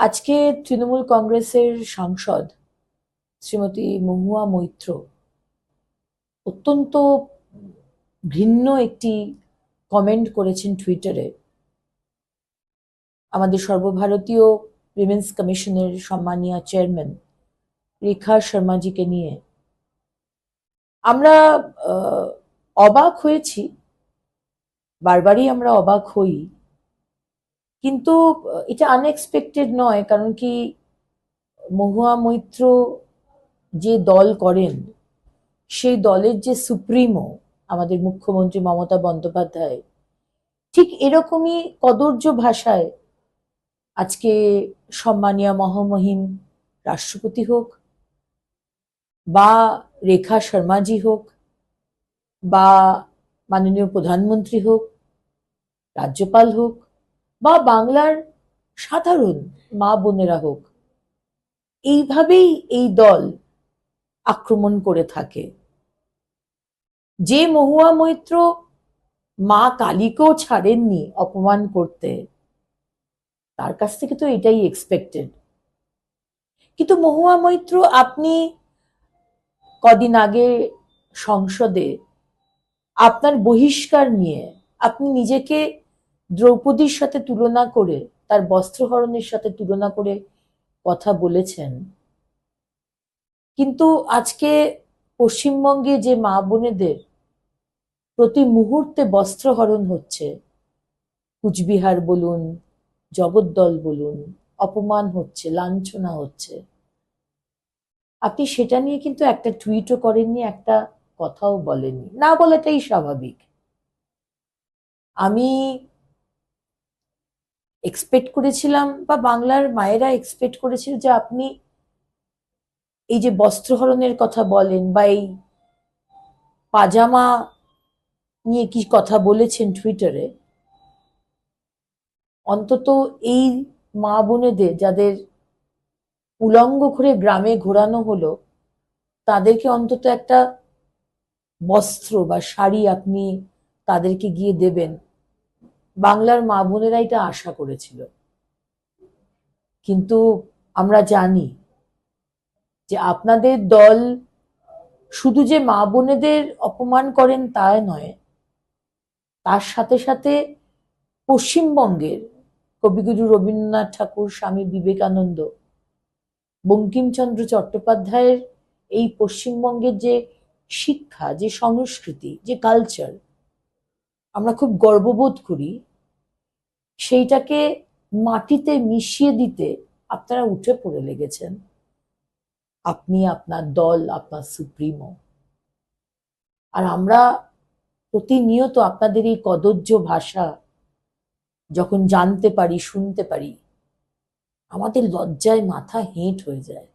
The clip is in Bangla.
আজকে তৃণমূল কংগ্রেসের সাংসদ শ্রীমতী মহুয়া মৈত্র অত্যন্ত ঘৃণ্য একটি কমেন্ট করেছেন টুইটারে আমাদের সর্বভারতীয় উইমেন্স কমিশনের সম্মানীয় চেয়ারম্যান রেখা শর্মাজিকে নিয়ে। আমরা অবাক হয়েছি, বারবারই আমরা অবাক হই কিন্তু এটা আনএক্সপেক্টেড নয়, কারণ কি মহুয়া মৈত্র যে দল করেন, সেই দলের যে সুপ্রিমো আমাদের মুখ্যমন্ত্রী মমতা বন্দ্যোপাধ্যায়, ঠিক এরকমই কদর্য ভাষায় আজকে সম্মানীয় মহামহিম রাষ্ট্রপতি হোক বা রেখা শর্মাজি হোক বা মাননীয় প্রধানমন্ত্রী হোক, রাজ্যপাল হোক বা বাংলার সাধারণ মা বোনেরা হোক, এইভাবেই এই দল আক্রমণ করে থাকে। যে মহুয়া মৈত্র মা কালীকেও ছাড়েননি অপমান করতে, তার কাছ থেকে তো এটাই এক্সপেক্টেড কিন্তু মহুয়া মৈত্র আপনি কদিন আগে সংসদে আপনার বহিষ্কার নিয়ে, আপনি নিজেকে দ্রৌপদীর সাথে তুলনা করে, তার বস্ত্রহরণের সাথে তুলনা করে কথা বলেছেন। কিন্তু আজকে পশ্চিমবঙ্গে যে মা বোনেদের প্রতি মুহূর্তে বস্ত্রহরণ হচ্ছে, কুচবিহার বলুন, জগদ্দল বলুন, অপমান হচ্ছে, লাঞ্ছনা হচ্ছে। আপনি সেটা নিয়ে কিন্তু একটা টুইটও করেননি, একটা কথাও বলেননি। না বলাটাই স্বাভাবিক। আমি এক্সপেক্ট করেছিলাম বা বাংলার মায়েরা এক্সপেক্ট করেছিল যে আপনি এই যে বস্ত্রহরণের কথা বলেন বা এই পাজামা নিয়ে কি কথা বলেছেন টুইটারে অন্তত এই মা বোনেদের যাদের উলঙ্গ করে গ্রামে ঘোরানো হলো, তাদেরকে অন্তত একটা বস্ত্র বা শাড়ি আপনি তাদেরকে গিয়ে দেবেন। বাংলার মা বোনেরা এটা আশা করেছিল। কিন্তু আমরা জানি যে আপনাদের দল শুধু যে মা বোনেদের অপমান করেন তা নয়, তার সাথে সাথে পশ্চিমবঙ্গের কবিগুরু রবীন্দ্রনাথ ঠাকুর, স্বামী বিবেকানন্দ, বঙ্কিমচন্দ্র চট্টোপাধ্যায়ের এই পশ্চিমবঙ্গের যে শিক্ষা, যে সংস্কৃতি, যে কালচার আমরা খুব গর্ববোধ করি সেইটাকে মাটিতে মিশিয়ে দিতে আপনারা উঠে পড়ে লেগেছেন। আপনি আপনার দল, আপনার সুপ্রিমো। আর আমরা প্রতিনিয়ত আপনাদের এই কদর্য ভাষা যখন জানতে পারি, শুনতে পারি, আমাদের লজ্জায় মাথা হেঁট হয়ে যায়।